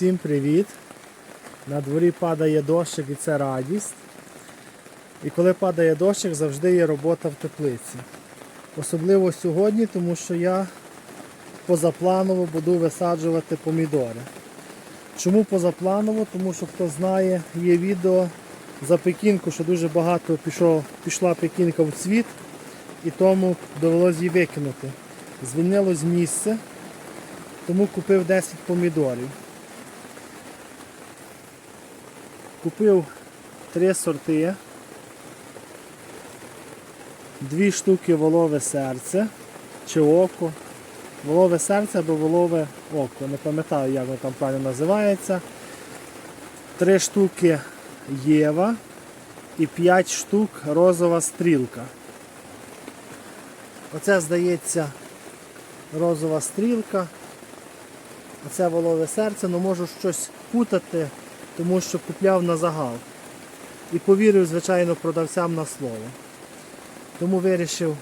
Всім привіт! На дворі падає дощик і це радість. І коли падає дощик, завжди є робота в теплиці. Особливо сьогодні, тому що я позапланово буду висаджувати помідори. Чому позапланово? Тому що хто знає, є відео за пекінку, що дуже багато пішов, пішла пекінка в цвіт, і тому довелося її викинути. Звільнилось місце, тому купив 10 помідорів. Купив три сорти, дві штуки волове серце чи око. Волове серце або волове око. Не пам'ятаю, як воно там правильно називається. Три штуки Єва і 5 штук розова стрілка. Оце, здається, розова стрілка. Оце волове серце, але можу щось путати, тому що купляв на загал. І повірив, звичайно, продавцям на слово. Тому вирішив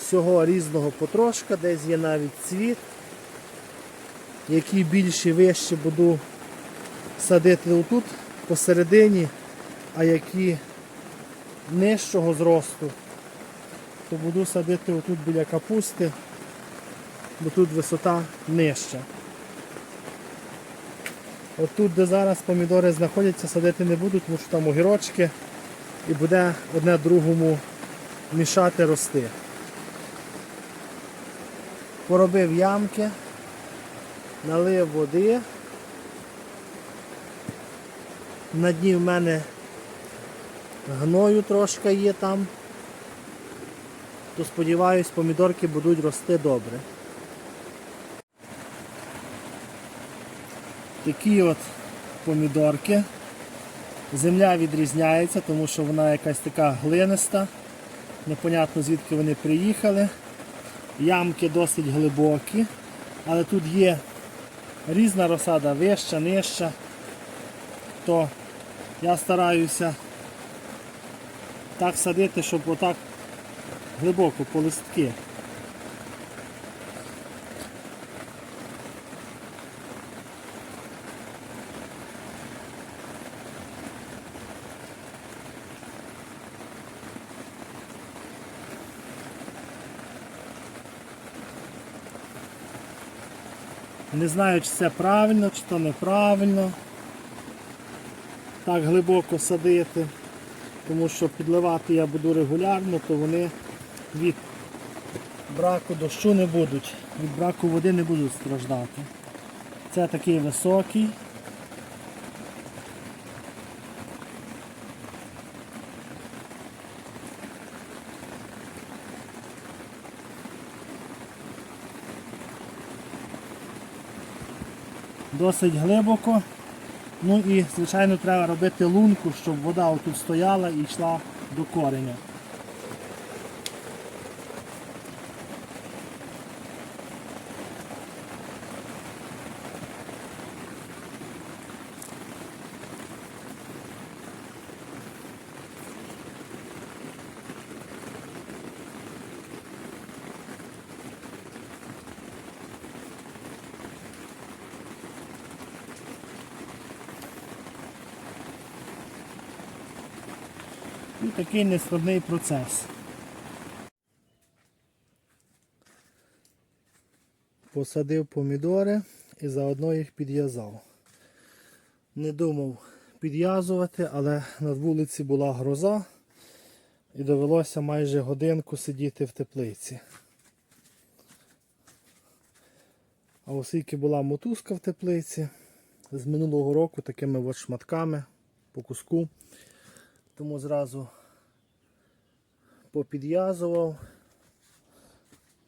всього різного потрошка, десь є навіть цвіт. Які більші вищі буду садити отут посередині, а які нижчого зросту, то буду садити отут біля капусти, бо тут висота нижча. От тут, де зараз помідори знаходяться, садити не буду, тому що там огірочки і буде одне другому мішати рости. Поробив ямки, налив води. На дні в мене гною трошки є там, то сподіваюсь, помідорки будуть рости добре. Такі от помідорки. Земля відрізняється, тому що вона якась така глиниста. Непонятно звідки вони приїхали. Ямки досить глибокі, але тут є різна розсада, вища, нижча. То я стараюся так садити, щоб отак глибоко по листки. Не знаю, чи це правильно, чи то неправильно. Так глибоко садити, тому що підливати я буду регулярно, то вони від браку дощу не будуть, від браку води не будуть страждати. Це такий високий. Досить глибоко. Ну і, звичайно, треба робити лунку, щоб вода отут стояла і йшла до кореня. І такий нескладний процес. Посадив помідори і заодно їх підв'язав. Не думав підв'язувати, але на вулиці була гроза і довелося майже годинку сидіти в теплиці. А оскільки була мотузка в теплиці, з минулого року такими от шматками по куску, тому зразу попідв'язував,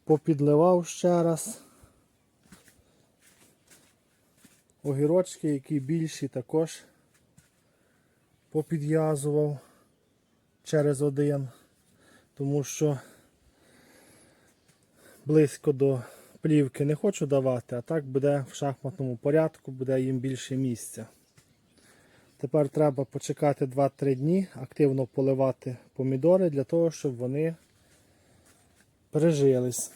попідливав ще раз. Огірочки, які більші, також попідв'язував через один, тому що близько до плівки не хочу давати, а так буде в шахматному порядку, буде їм більше місця. Тепер треба почекати 2-3 дні, активно поливати помідори для того, щоб вони пережились.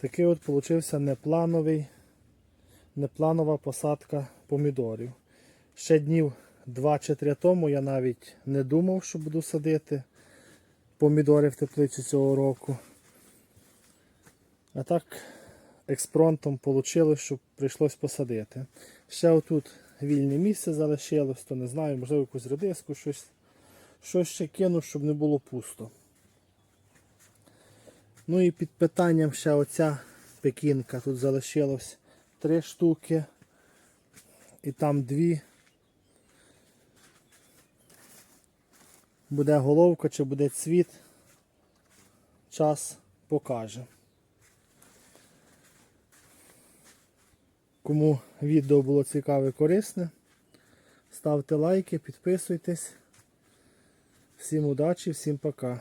Такий от получився неплановий, непланова посадка помідорів. Ще днів 2 чи 3 тому я навіть не думав, що буду садити помідори в теплицю цього року. А так експронтом вийшло, що прийшлось посадити. Ще отут вільне місце залишилось, то не знаю, можливо, якусь редиску, щось, щось ще кину, щоб не було пусто. Ну і під питанням ще оця пекінка. Тут залишилось три штуки. І там дві. Буде головка чи буде цвіт. Час покаже. Кому відео було цікаве і корисне, ставте лайки, підписуйтесь. Всім удачі, всім пока.